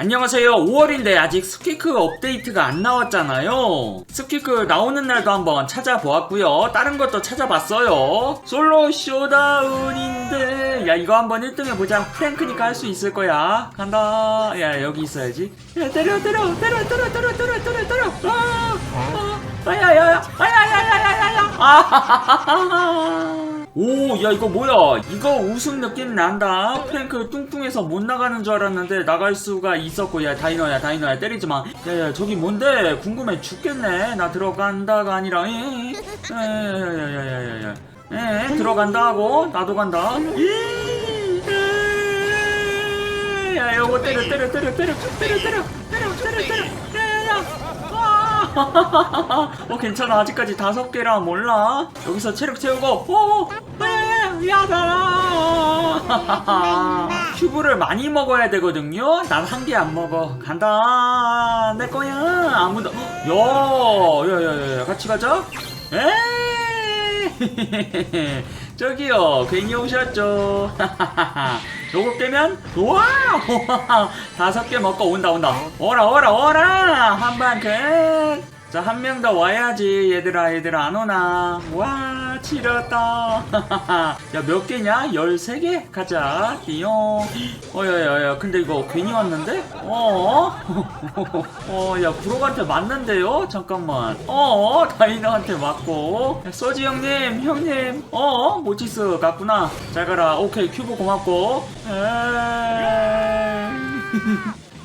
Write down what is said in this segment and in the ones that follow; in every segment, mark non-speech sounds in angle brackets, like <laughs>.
안녕하세요. 5월인데 아직 스키크 업데이트가 안 나왔잖아요. 스키크 나오는 날도 한번 찾아보았고요. 다른 것도 찾아봤어요. 솔로 쇼다운인데. 야 이거 한번 1등 해보자. 프랭크니까 할 수 있을 거야. 간다. 야 여기 있어야지. 야 때려 때려 때려 때려 때려 때려 때려 때려. 아, 아, 아야야야 아야야야야야야. 아 오, 야, 이거 뭐야? 이거 웃음 느낌 난다. 프랭크 뚱뚱해서 못 나가는 줄 알았는데 나갈 수가 있었고, 야, 다이너야, 다이너야, 때리지 마. 야, 야, 저기 뭔데? 궁금해 죽겠네. 나 들어간다가 아니라, 에, 에, 야, 야, 야, 야, 야, 야. 에, 들어간다 하고, 나도 간다. 야, 요거 때려, 때려, 때려, 때려, 때려, 때려, 때려, 때려, 때려. 아, <laughs> 어 괜찮아. 아직까지 다섯 개라 몰라. 여기서 체력 채우고 오 네, 야다. <laughs> 큐브를 많이 먹어야 되거든요. 난 한 개 안 먹어. 간다. 내 거야. 아무도 야야야야 같이 가자. 에이. <laughs> 저기요 괜히 오셨죠 요거 깨면 와 <laughs> 다섯 개 먹고 온다 온다 오라 오라 오라 끝. 자 한 명 더 와야지 얘들아 얘들아. 안 오나? 와 치렀다. <laughs> 야 몇 개냐? 13개? 가자. 띠용. 어야 야 야 근데 이거 괜히 왔는데? 어? <laughs> 어야 구로한테 맞는데요? 잠깐만. 어 다이너한테 맞고. 야, 소지 형님 형님. 어 모치스 갔구나. 잘 가라. 오케이 큐브 고맙고. 에이.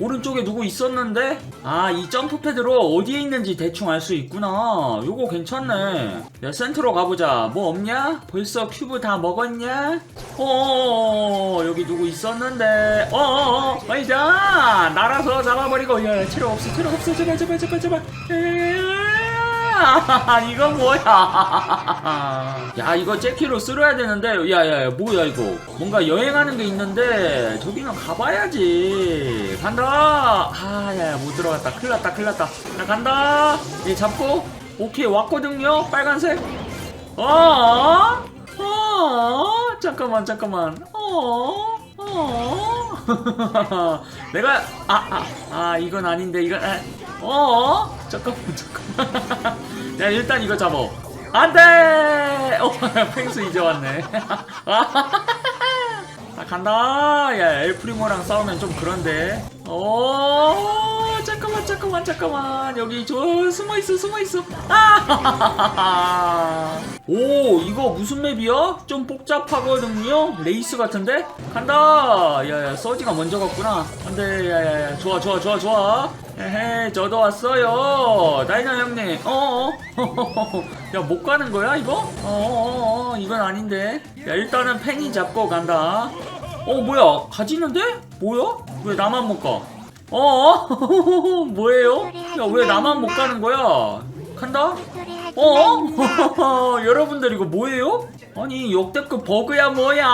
오른쪽에 누구 있었는데? 아, 이 점프 패드로 어디에 있는지 대충 알 수 있구나. 요거 괜찮네. 야, 센터로 가보자. 뭐 없냐? 벌써 큐브 다 먹었냐? 어어어, 여기 누구 있었는데? 어어어, 아니다! 날아서 잡아버리고. 야, 체력 없어, 체력 없어. 제발, 제발, 제발, 제발. <laughs> <laughs> 야, 이거 뭐야? 야, 이거 잭키로 쓸어야 되는데. 야, 야, 야, 뭐야, 이거. 뭔가 여행하는 게 있는데, 저기는 가봐야지. 간다! 아, 야, 야, 못 들어갔다. 큰일 났다, 큰일 났다. 나 간다! 얘 잡고. 오케이, 왔거든요? 빨간색. 어? 어? 잠깐만, 잠깐만. 어? 어? <laughs> 내가, 아, 아, 아, 이건 아닌데, 이건, 아, 어? 잠깐만, 잠깐만. <laughs> 야, 일단 이거 잡어. 안 돼! 어, <laughs> 펭수 이제 왔네. <laughs> 나 간다. 야, 엘프리모랑 싸우면 좀 그런데. 어, 잠깐만, 잠깐만, 잠깐만. 여기 저 숨어 있어, 숨어 있어. 아! <laughs> 오, 이거 무슨 맵이야? 좀 복잡하거든요. 레이스 같은데? 간다. 야, 야, 서지가 먼저 갔구나. 안돼, 야, 야, 야, 좋아, 좋아, 좋아, 좋아. 에헤, 저도 왔어요. 다이나 형님. 어어. <laughs> 야, 못 가는 거야, 이거? 어어어, 이건 아닌데. 야, 일단은 팽이 잡고 간다. 어, 뭐야? 가지는데? 뭐야? 왜 나만 못 가? 어어? <laughs> 뭐예요? 야, 왜 나만 못 가는 거야? 간다? 어? <laughs> 여러분들 이거 뭐예요? 아니 역대급 버그야 뭐야?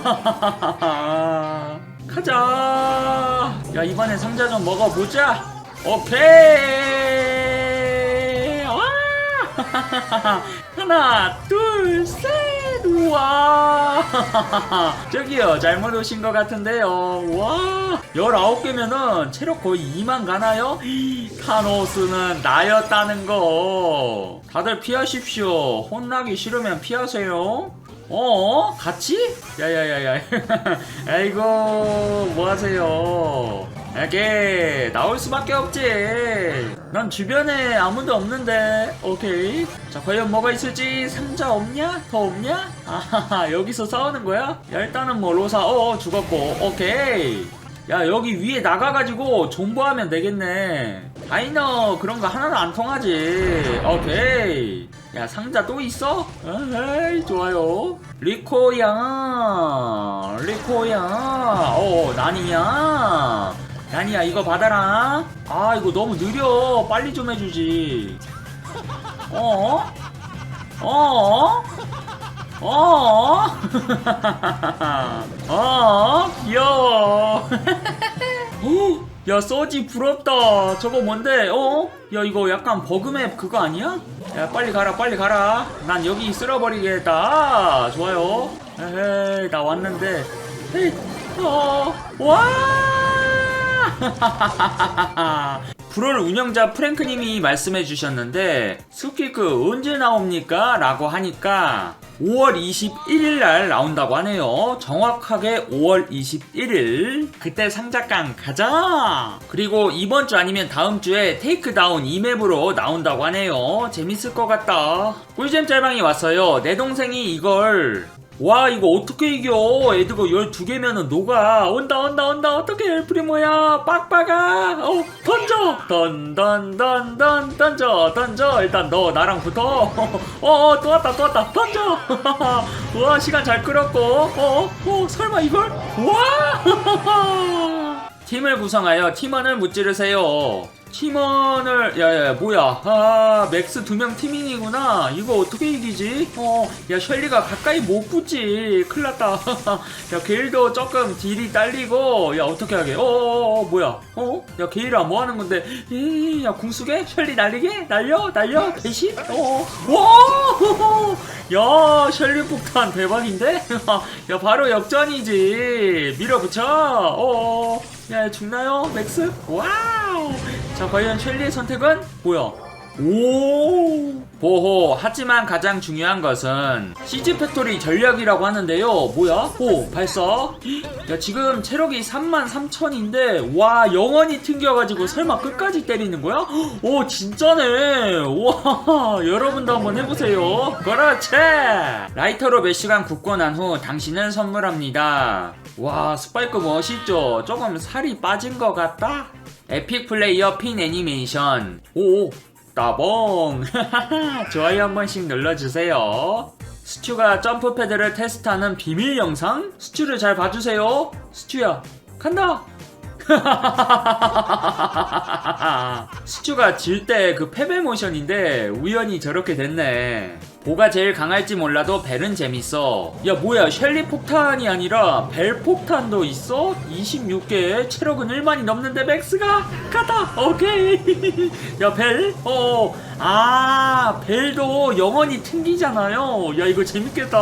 <laughs> 가자. 야 이번에 상자 좀 먹어보자. 오케이. 와. 하나, 둘, 셋. 우와. <laughs> 저기요 잘못 오신 것 같은데요. 와. 19개면은 체력 거의 2만 가나요? 타노스는 나였다는 거. 다들 피하십시오. 혼나기 싫으면 피하세요. 어? 같이? 야야야야. <laughs> 아이고, 뭐 하세요? 이게 나올 수밖에 없지. 난 주변에 아무도 없는데. 오케이. 자, 과연 뭐가 있을지 상자 없냐? 더 없냐? 아하하, 여기서 싸우는 거야? 야, 일단은 뭐 로사, 어, 죽었고. 오케이. 야 여기 위에 나가가지고 존버하면 되겠네 다이너 그런 거 하나도 안 통하지 오케이 야 상자 또 있어? 에이 좋아요 리코야 리코야 어 나니야 야니야 이거 받아라 아 이거 너무 느려 빨리 좀 해주지 어? 어? 어? <laughs> 어? 귀여워 <laughs> 오, 야 써지 부럽다 저거 뭔데 어? 야 이거 약간 버그맵 그거 아니야? 야 빨리 가라 빨리 가라 난 여기 쓸어버리겠다 아, 좋아요 에헤이 나 왔는데 헤이 어, 와 <laughs> 브롤 운영자 프랭크님이 말씀해 주셨는데 스키크 언제 나옵니까? 라고 하니까 5월 21일 날 나온다고 하네요. 정확하게 5월 21일. 그때 상작강 가자! 그리고 이번 주 아니면 다음 주에 테이크다운 이맵으로 나온다고 하네요. 재밌을 것 같다. 꿀잼 짤방이 왔어요. 내 동생이 이걸 와 이거 어떻게 이겨? 애드가 12개면은 녹아. 온다 온다 온다. 어떻게 프리모야 빡빡아. 어 던져. 던던던던 던져 던져. 일단 너 나랑 붙어. <laughs> 어 또 왔다 또 왔다. 던져. <laughs> 와 시간 잘 끌었고. 어어 어, 설마 이걸? 와! <laughs> 팀을 구성하여 팀원을 무찌르세요 팀원을 야야 뭐야? 아 맥스 두 명 팀인이구나. 이거 어떻게 이기지? 어야 셜리가 가까이 못 붙지. 큰일났다. <laughs> 야 게일도 조금 딜이 딸리고 야 어떻게 하게? 어어어 뭐야? 어야 게일아 뭐 하는 건데? 이야 궁수게? 셜리 날리게? 날려? 날려? 대신? 어와야 <laughs> 셜리 폭탄 대박인데? <laughs> 야 바로 역전이지. 밀어붙여. 어어 야 죽나요? 맥스? 와우! 자 과연 셸리의 선택은? 뭐야? 오! 보호 하지만 가장 중요한 것은 시즈 팩토리 전략이라고 하는데요. 뭐야? 오 발사. 야 지금 체력이 33,000인데 와 영원히 튕겨가지고 설마 끝까지 때리는 거야? 오 진짜네. 와 여러분도 한번 해보세요. 그렇지 라이터로 몇 시간 굽고 난 후 당신은 선물합니다 와 스파이크 멋있죠? 조금 살이 빠진 것 같다? 에픽 플레이어 핀 애니메이션. 오 따봉. <laughs> 좋아요 한 번씩 눌러주세요. 스튜가 점프 패드를 테스트하는 비밀 영상? 스튜를 잘 봐주세요. 스튜야 간다. <laughs> 스튜가 질 때 그 패배 모션인데 우연히 저렇게 됐네. 뭐가 제일 강할지 몰라도 벨은 재밌어. 야 뭐야 셸리 폭탄이 아니라 벨 폭탄도 있어? 26개 체력은 1만이 넘는데 맥스가 가다 오케이 <laughs> 야 벨? 어. 아 벨도 영원히 튕기잖아요. 야 이거 재밌겠다.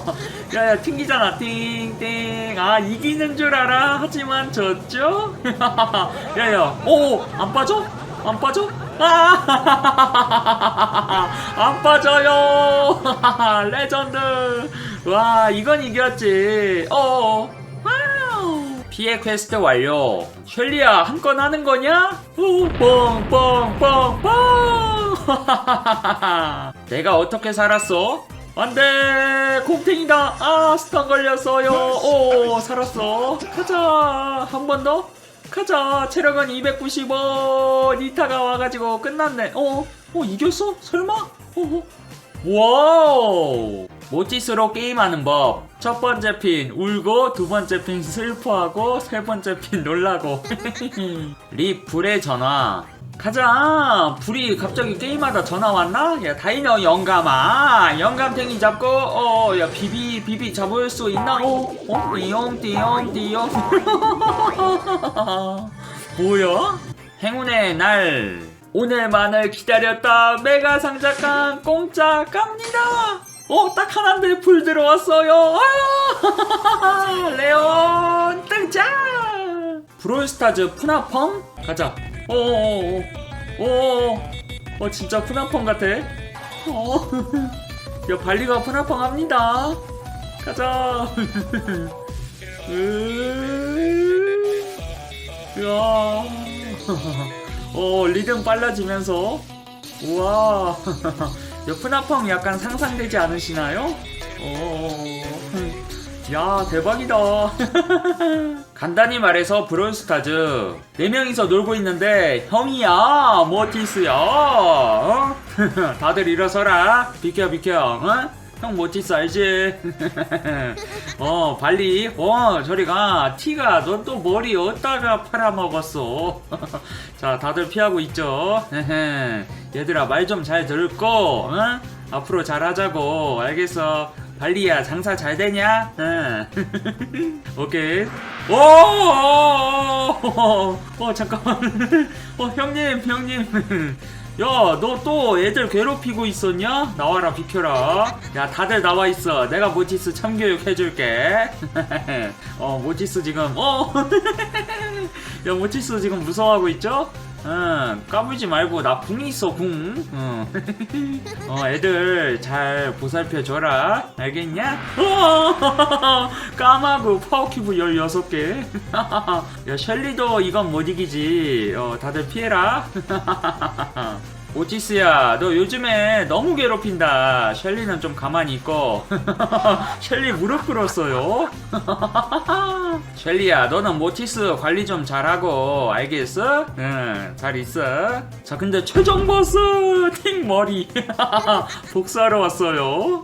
<laughs> 야야 튕기잖아 띵띵 아 이기는 줄 알아 하지만 졌죠? <laughs> 야야 오 안 빠져? 안 빠져? <laughs> 아안 빠져요. <laughs> 레전드. 와 이건 이겼지. 어 와우. 피해 퀘스트 완료. 셸리야 한 건 하는 거냐? 오, 뻥뻥 뻥 뻥. <laughs> 내가 어떻게 살았어? 안돼. 곰탱이다 아 스턴 걸렸어요. 오 살았어. 가자. 한 번 더 가자 체력은 290원 이타가 와가지고 끝났네 어? 어 이겼어? 설마? 어, 어. 와우 모티스로 게임하는 법 첫 번째 핀 울고 두 번째 핀 슬퍼하고 세 번째 핀 놀라고 <laughs> 립 불의 전화 가자. 불이 갑자기 게임하다 전화 왔나? 야 다이너 영감아. 영감탱이 잡고 어야 비비 비비 잡을 수 있나? 어? 어? 띠용 띠용 띠용. <laughs> 뭐야? 행운의 날. 오늘만을 기다렸다. 메가 상자깡 공짜 갑니다. 어 딱 하나인데 불 들어왔어요. 아 <laughs> 레온 등장. 브롤스타즈 푸나펑. 가자 어어어 어 어, 어, 진짜 푸나펑 같아. 어. <laughs> 야 발리가 푸나펑 합니다. 가자. <laughs> 으- 야 <laughs> 어 리듬 빨라지면서. 우와. 야 푸나펑 약간 상상되지 않으시나요? 어, 야 대박이다. <laughs> 간단히 말해서 브롤스타즈. 4명이서 놀고 있는데 형이야 모티스야. 어? <laughs> 다들 일어서라. 비켜 비켜. 어? 형 모티스 알지? <laughs> 어 발리. 어 저리가. 티가 너또 머리 어디다가 팔아먹었어? 자 다들 피하고 있죠? 얘들아 말 좀잘 듣고 응? 앞으로 잘하자고. 알겠어 발리야 장사 잘 되냐? 응. <laughs> 오케이 오, 어, 어 잠깐만 어 형님 형님 야, 너 또 애들 괴롭히고 있었냐? 나와라, 비켜라. 야, 다들 나와 있어. 내가 모티스 참교육 해줄게. <laughs> 어, 모티스 지금, 어! <laughs> 야, 모티스 지금 무서워하고 있죠? 응, 까불지 말고, 나 궁이 있어, 궁. 응. 어, 애들 잘 보살펴줘라. 알겠냐? 어! <laughs> 까마고 파워큐브 16개. <laughs> 야, 셸리도 이건 못 이기지. 어, 다들 피해라. <laughs> 오티스야, 너 요즘에 너무 괴롭힌다. 셸리는 좀 가만히 있고. <laughs> 셸리 무릎 꿇었어요. <laughs> 셸리야, 너는 모티스 관리 좀 잘하고, 알겠어? 응, 잘 있어. 자, 근데 최종 보스! 팅 머리. <laughs> 복수하러 왔어요.